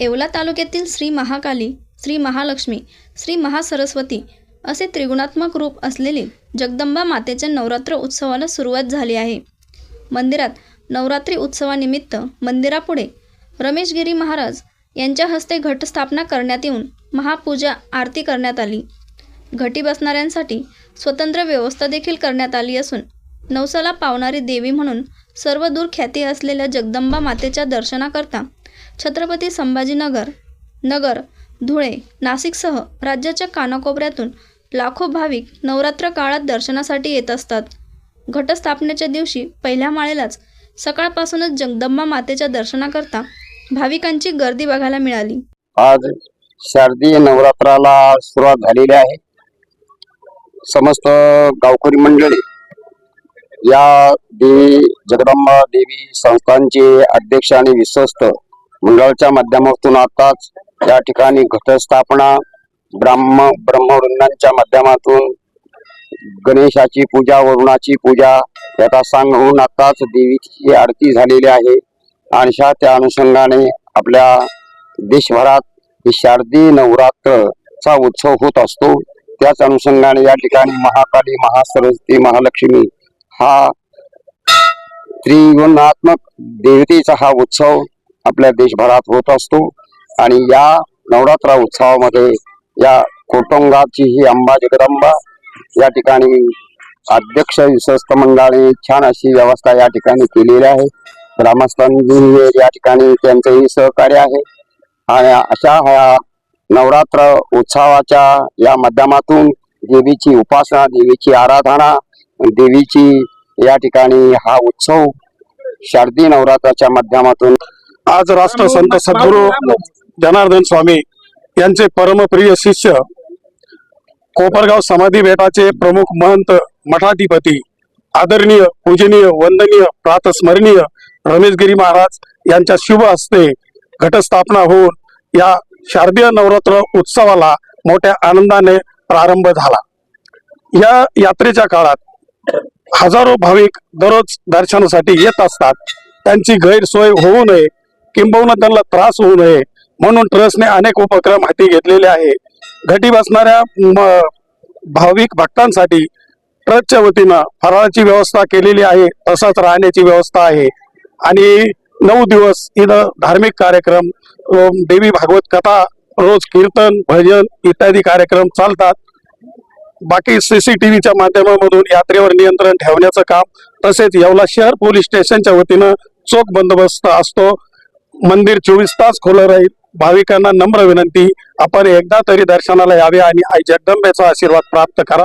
येवला तालुक्यातील श्री महाकाली श्री महालक्ष्मी श्री महासरस्वती असे त्रिगुणात्मक रूप असलेली जगदंबा मातेच्या नवरात्र उत्सवाला सुरुवात झाली आहे. मंदिरात नवरात्री उत्सवानिमित्त मंदिरापुढे रमेशगिरी महाराज यांच्या हस्ते घटस्थापना करण्यात येऊन महापूजा आरती करण्यात आली. घटी बसणाऱ्यांसाठी स्वतंत्र व्यवस्था देखील करण्यात आली असून नवसाला पावणारी देवी म्हणून सर्वदूर ख्याती असलेल्या जगदंबा मातेच्या दर्शनाकरता छत्रपती संभाजीनगर नगर धुळे नाशिकसह राज्याच्या कानाकोपऱ्यातून लाखो भाविक नवरात्र काळात दर्शनासाठी येत असतात. घटस्थापनेच्या दिवशी पहिल्या माळेलाच सकाळपासूनच जगदंबा मातेच्या दर्शनाकरता भाविकांची गर्दी बघायला मिळाली. आज शारदीय नवरात्राला सुरुवात झालेली आहे. समस्त गावकरी मंडळी या देवी जगदंबा देवी संस्थांचे अध्यक्ष आणि विश्वस्त मंडळाच्या माध्यमातून आताच या ठिकाणी घटस्थापना ब्राह्म ब्रह्मवृंदांच्या माध्यमातून गणेशाची पूजा वरुणाची पूजा याचा सांग होऊन आताच देवीची आरती झालेली आहे. आणि त्या अनुषंगाने आपल्या देशभरात शारदीय नवरात्रचा उत्सव होत असतो. त्याच अनुषंगाने या ठिकाणी महाकाली महासरस्वती महालक्ष्मी हा त्रिगुणात्मक देवतेचा हा उत्सव आपल्या देशभरात होत असतो. आणि या नवरात्र उत्सवामध्ये या कोटोंगाची ही अंबा जगदंबा या ठिकाणी अध्यक्ष विश्वस्त मंडळाने छान अशी व्यवस्था या ठिकाणी केलेली आहे. ग्रामस्थांनी या ठिकाणी त्यांचंही सहकार्य आहे. आणि अशा ह्या नवरात्र उत्सवाच्या या माध्यमातून देवीची उपासना देवीची आराधना देवीची या ठिकाणी हा उत्सव शारदीय नवरात्राच्या माध्यमातून आज राष्ट्रसंत सद्गुरू जनार्दन स्वामी यांचे परमप्रिय शिष्य कोपरगाव समाधी बेटाचे प्रमुख महंत मठाधिपती आदरणीय पूजनीय वंदनीय प्रातस्मरणीय रमेशगिरी महाराज यांच्या शुभ हस्ते घटस्थापना होऊन या शारदीय नवरात्र उत्सवाला मोठ्या आनंदाने प्रारंभ झाला. या यात्रेच्या काळात हजारो भाविक दररोज दर्शनासाठी येत असतात. त्यांची गैरसोय होऊ नये किंबहुना त्यांना त्रास होऊ नये. म्हणून ट्रस्टने अनेक उपक्रम हाती घेतलेले आहे. घटी बसणाऱ्या भाविक भक्तांसाठी ट्रस्टच्या वतीनं फराळाची व्यवस्था केलेली आहे. तसाच राहण्याची व्यवस्था आहे. आणि नऊ दिवस इथं धार्मिक कार्यक्रम देवी भागवत कथा रोज कीर्तन भजन इत्यादी कार्यक्रम चालतात. बाकी सीसीटीव्हीच्या माध्यमामधून यात्रेवर नियंत्रण ठेवण्याचं काम तसेच येवला शहर पोलीस स्टेशनच्या वतीनं चोख बंदोबस्त असतो. मंदिर चोवीस तास खुलं राहील. भाविकांना नम्र विनंती आपण एकदा तरी दर्शनाला यावे आणि आई जगदंबेचा आशीर्वाद प्राप्त करा.